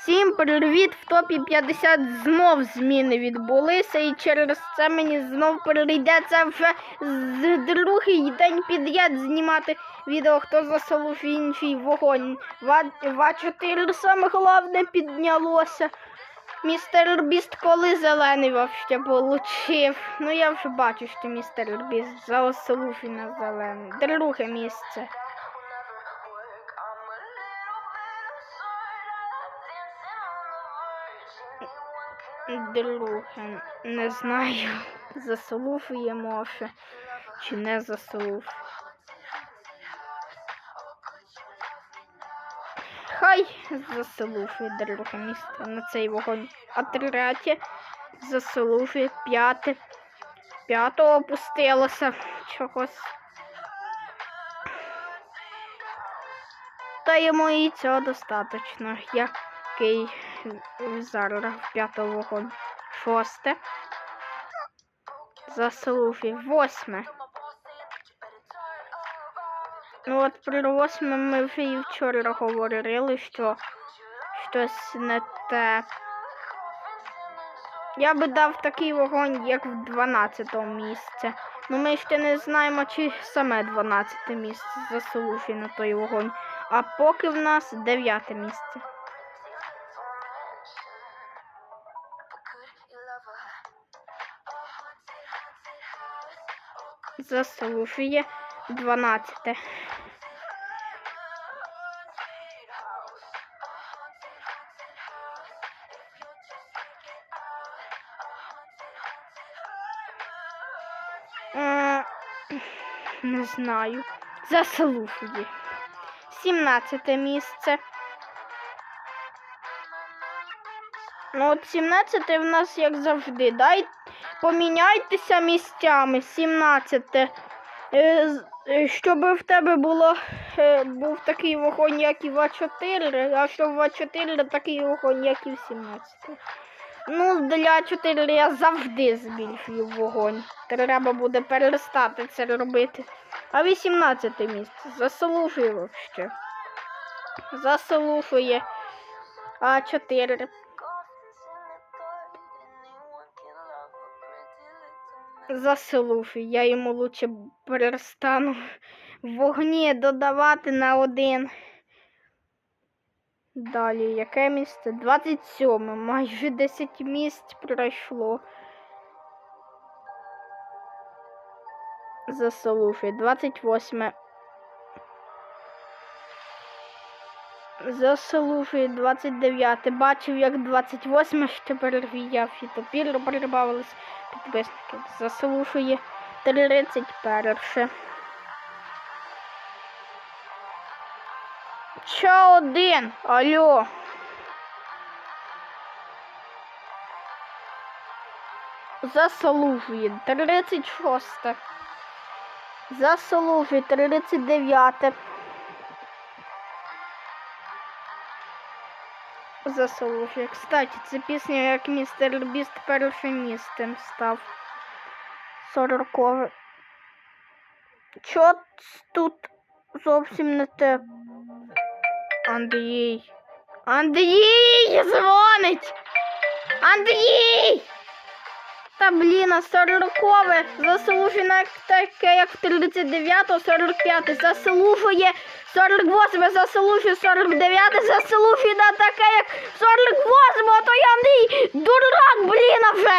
Всім привіт! В топі 50 знов зміни відбулися, і через це мені знов прийдеться вже з другий день підряд знімати відео, хто засолив інший вогонь. ВА4 саме головне піднялося. Містер Біст коли зелений вообще получив. Ну я вже бачу, що містер Біст заосолив і на зелений. Друге місце. Друге, не знаю, засолуфує може чи не засолуф. Хай засолуфує друге місце на цей вогонь. А третє засолуфує п'яте. П'ятого опустилося чогось. Та йому і цього достатньо. Який зараз п'ятого. Шосте. Заслуфі. Восьме. Ну от про восьме ми вже і вчора говорили, що щось не те. Я би дав такий вогонь, як в 12 місці. Ну ми ще не знаємо, чи саме 12 місце заслуфі на той вогонь. А поки в нас 9 місце. Заслужує 12. Е, Не знаю. Заслужує. 17 місце. Ну от 17 в нас як завжди. Дай поміняйтеся місцями. 17. Е, е, Щоб в тебе було е, був такий вогонь, як і в А4, а щоб в А4 такий вогонь, як і в 17. Ну, для 4 я завжди збільшую вогонь. Треба буде перестати це робити. А 18 місце заслужує вообще. Заслужує А4. Заслужує. Я йому лучше перестану вогні додавати на один. Далі, яке місце? 27. Майже 10 місць пройшло. Заслужує. 28. Заслужує 29. Бачив, як 28 ще перевіяв і тепер прибавились підписники. Заслужує 31. Ще один. Алло. Заслужує 36. Заслужує 39. Заслужує. Кстати, це пісня, як містер Біст першим став. 40. Чо тут зовсім не те? Андрій. Андрій дзвонить! Андрій! Та блін, а 40 заслужено таке, як 39, 45, заслужує 48, заслужує 49, заслужує на таке, як 48, а то я не дурак, блін, вже!